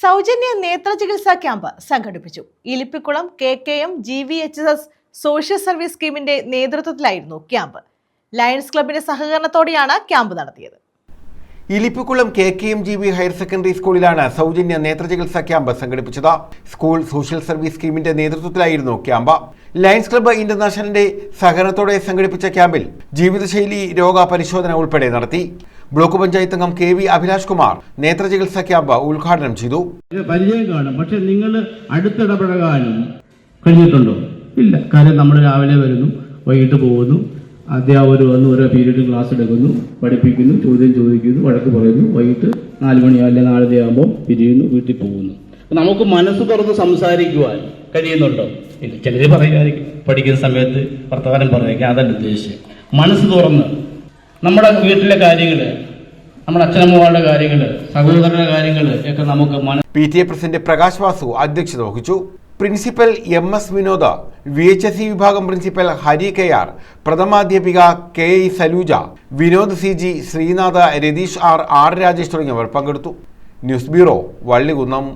സൗജന്യ നേത്ര ചികിത്സാ ക്യാമ്പ് സംഘടിപ്പിച്ചു. Ilippikkulam K K M G V H S social service സ്കീമിന്റെ നേതൃത്വത്തിലായിരുന്നു ക്യാമ്പ്. ലയൺസ് ക്ലബിന്റെ സഹകരണത്തോടെയാണ് ക്യാമ്പ് നടത്തിയത്. Ilippikkulam K K M G B higher secondary സ്കൂളിലാണ് സൗജന്യ നേത്ര ചികിത്സാ ക്യാമ്പ് സംഘടിപ്പിച്ചത്. സ്കൂൾ സോഷ്യൽ സർവീസ് സ്കീമിന്റെ നേതൃത്വത്തിലായിരുന്നു ക്യാമ്പ്. ലയൺസ് ക്ലബ്ബ് ഇന്റർനാഷണലിന്റെ സഹകരണത്തോടെ സംഘടിപ്പിച്ച ക്യാമ്പിൽ ജീവിതശൈലി രോഗ പരിശോധന ഉൾപ്പെടെ നടത്തി. ബ്ലോക്ക് പഞ്ചായത്ത് അംഗം കെ വി അഭിലാഷ് കുമാർ നേത്രചികിത്സാ ക്യാമ്പ് ഉദ്ഘാടനം ചെയ്തു. പരിചയം കാണും. പക്ഷെ നിങ്ങൾ അടുത്തിടപഴകാനും കഴിഞ്ഞിട്ടുണ്ടോ? ഇല്ല. കാര്യം നമ്മൾ രാവിലെ വരുന്നു വൈകിട്ട് പോകുന്നു. അധ്യാപകർ വന്ന് ഓരോ പീരീഡ് ക്ലാസ് എടുക്കുന്നു പഠിപ്പിക്കുന്നു ചോദ്യം ചോദിക്കുന്നു വഴക്ക് പറയുന്നു. വൈകിട്ട് നാല് മണിയോ അല്ലെ നാലര ആകുമ്പോൾ പിരിയുന്നു വീട്ടിൽ പോകുന്നു. നമുക്ക് മനസ്സ് തുറന്ന് സംസാരിക്കുവാൻ കഴിയുന്നുണ്ടോ? ഇല്ല. ചിലർ പറയുമായിരിക്കും പഠിക്കുന്ന സമയത്ത് വർത്തമാനം പറയുക അതല്ല ഉദ്ദേശിച്ചത്. മനസ്സ് തുറന്ന് നമ്മുടെ വീട്ടിലെ കാര്യങ്ങൾ നമ്മുടെ അച്ഛനമ്മമാരുടെ കാര്യങ്ങൾ സഹോദരന്റെ കാര്യങ്ങൾ ഒക്കെ നമുക്ക് P T A president Prakash Vasu അധ്യക്ഷത വഹിച്ചു. Principal M S Vinoda V H S C വിഭാഗം principal Hari K R പ്രഥമാധ്യാപിക K E Saluja Vinod C G Sreenatha Ratheesh R R Rajesh തുടങ്ങിയവർ പങ്കെടുത്തു. News bureau Vallikunnam.